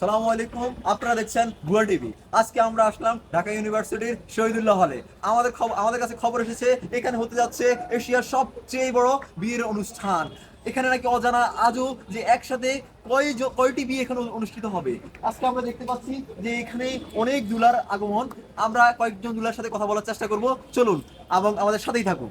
সালামু আলাইকুম, আপনারা দেখছেন ভুয়া টিভি। আজকে আমরা আসলাম ঢাকা ইউনিভার্সিটির শহীদুল্লাহ হলে। আমাদের খব- আমাদের কাছে খবর এসেছে, এখানে হতে যাচ্ছে এশিয়ার সবচেয়ে বড় বিয়ের অনুষ্ঠান। এখানে নাকি অজানা আজও যে একসাথে কয় কয়টি বিয়ে এখানে অনুষ্ঠিত হবে? আজকে আমরা দেখতে পাচ্ছি যে এখানে অনেক দুলার আগমন। আমরা কয়েকজন দুলার সাথে কথা বলার চেষ্টা করব। চলুন, এবং আমাদের সাথেই থাকুন।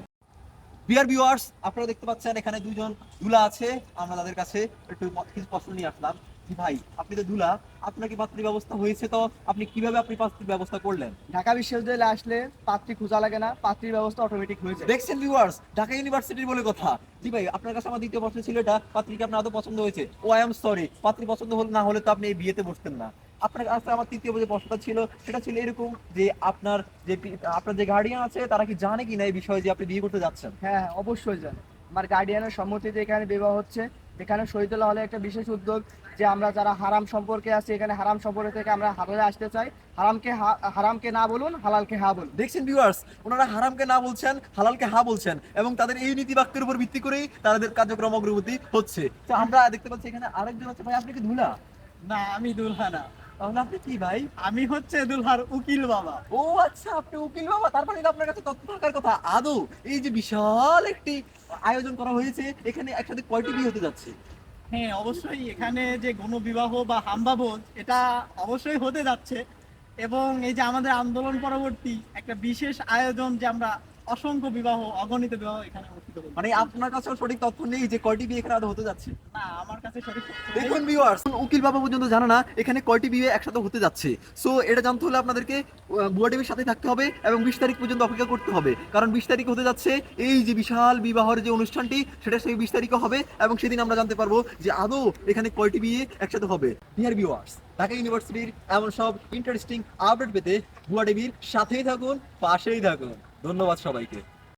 বিয়ার ভিউয়ার্স আপনারা দেখতে পাচ্ছেন এখানে দুজন দুলা আছে। আমরা তাদের কাছে একটু কিছু প্রশ্ন নিয়ে আসলাম। ভাই আপনি তো দুলা আপনার কি পাত্রী ব্যবস্থা হয়েছে তো আপনি কীভাবে আপনি পাত্রীর ব্যবস্থা করলেন? ঢাকা বিশ্ববিদ্যালয়ে আসলে পাত্রী খোঁজা লাগে না পাত্রীর ব্যবস্থা অটোমেটিক হয়ে যায়। দেখছেন ভিউয়ার্স ঢাকা ইউনিভার্সিটির বলে কথা। জি ভাই আপনার কাছে আমার দ্বিতীয় প্রশ্ন ছিল এটা পাত্রীকে আপনার আদৌ পছন্দ হয়েছে? ও আই এম সরি পাত্রী পছন্দ হল না হলে তো আপনি এই বিয়েতে বসতেন না। আপনার কাছে আমার তৃতীয় যে প্রশ্নটা ছিল সেটা ছিল এরকম যে আপনার যে আপনার যে গার্ডিয়ান আছে তারা কি জানে কিনা এই বিষয়ে যে আপনি বিয়ে করতে যাচ্ছেন? হ্যাঁ হ্যাঁ, অবশ্যই জানে। আমার গার্ডিয়ানের সম্মতিতে এখানে বিবাহ হচ্ছে। এখানে শহীদুল্লাহ হলে একটা বিশেষ উদ্যোগ যে আমরা যারা হারাম সম্পর্কে আছি এখানে হারাম সম্পর্কে থেকে আমরা হালালে আসতে চাই। হারামকে হা- হারামকে না বলুন হালালকে হা বলুন। দেখছেন ভিউয়ার্স ওনারা হারামকে না বলছেন হালালকে হা বলছেন এবং তাদের এই নীতি বাক্যের উপর ভিত্তি করেই তাদের কার্যক্রম অগ্রগতি হচ্ছে। তো আমরা দেখতে পাচ্ছি এখানে আরেকজন আছে। ভাই আপনি কি ধুলা? না আমি দুলহা না। তাহলে আপনি কি ভাই? আমি হচ্ছে দুলহার উকিল বাবা। ও আচ্ছা আপনি উকিল বাবা? তারপরে আপনার কাছে তথ্য থাকার কথা। আদৌ এই যে বিশাল একটি আয়োজন করা হয়েছে এখানে একসাথে কয়টি বিয়ে হতে যাচ্ছে? হ্যাঁ অবশ্যই এখানে যে গণবিবাহ বা হামবাবোধ এটা অবশ্যই হতে যাচ্ছে। এবং এই যে আমাদের আন্দোলন পরবর্তী একটা বিশেষ আয়োজন যে আমরা অসংখ্য বিবাহ অগণিত বিবাহ এখানে অনুষ্ঠিত মানে আপনার কাছে সঠিক তথ্য নেই যে কয়টি বিয়ে এখানে হতে যাচ্ছে। না আমার কাছে সঠিক দেখুন ভিউয়ার্স উকিল বাবা পর্যন্ত জানে না এখানে কয়টি বিয়ে একসাথে হতে যাচ্ছে। সো এটা জানতে হলে আপনাদেরকে বুয়া টিভির সাথে থাকতে হবে এবং বিশ তারিখ পর্যন্ত অপেক্ষা করতে হবে। কারণ বিশ তারিখ হতে যাচ্ছে এই যে বিশাল বিবাহের যে অনুষ্ঠানটি সেটা সেই বিশ তারিখে হবে এবং সেদিন আমরা জানতে পারব যে আদৌ এখানে কয়টি বিয়ে একসাথে হবে। ডিয়ার ভিউয়ার্স ঢাকা ইউনিভার্সিটির এমন সব ইন্টারেস্টিং আপডেট পেতে বুয়া টিভির সাথেই থাকুন পাশেই থাকুন। ধন্যবাদ সবাইকে।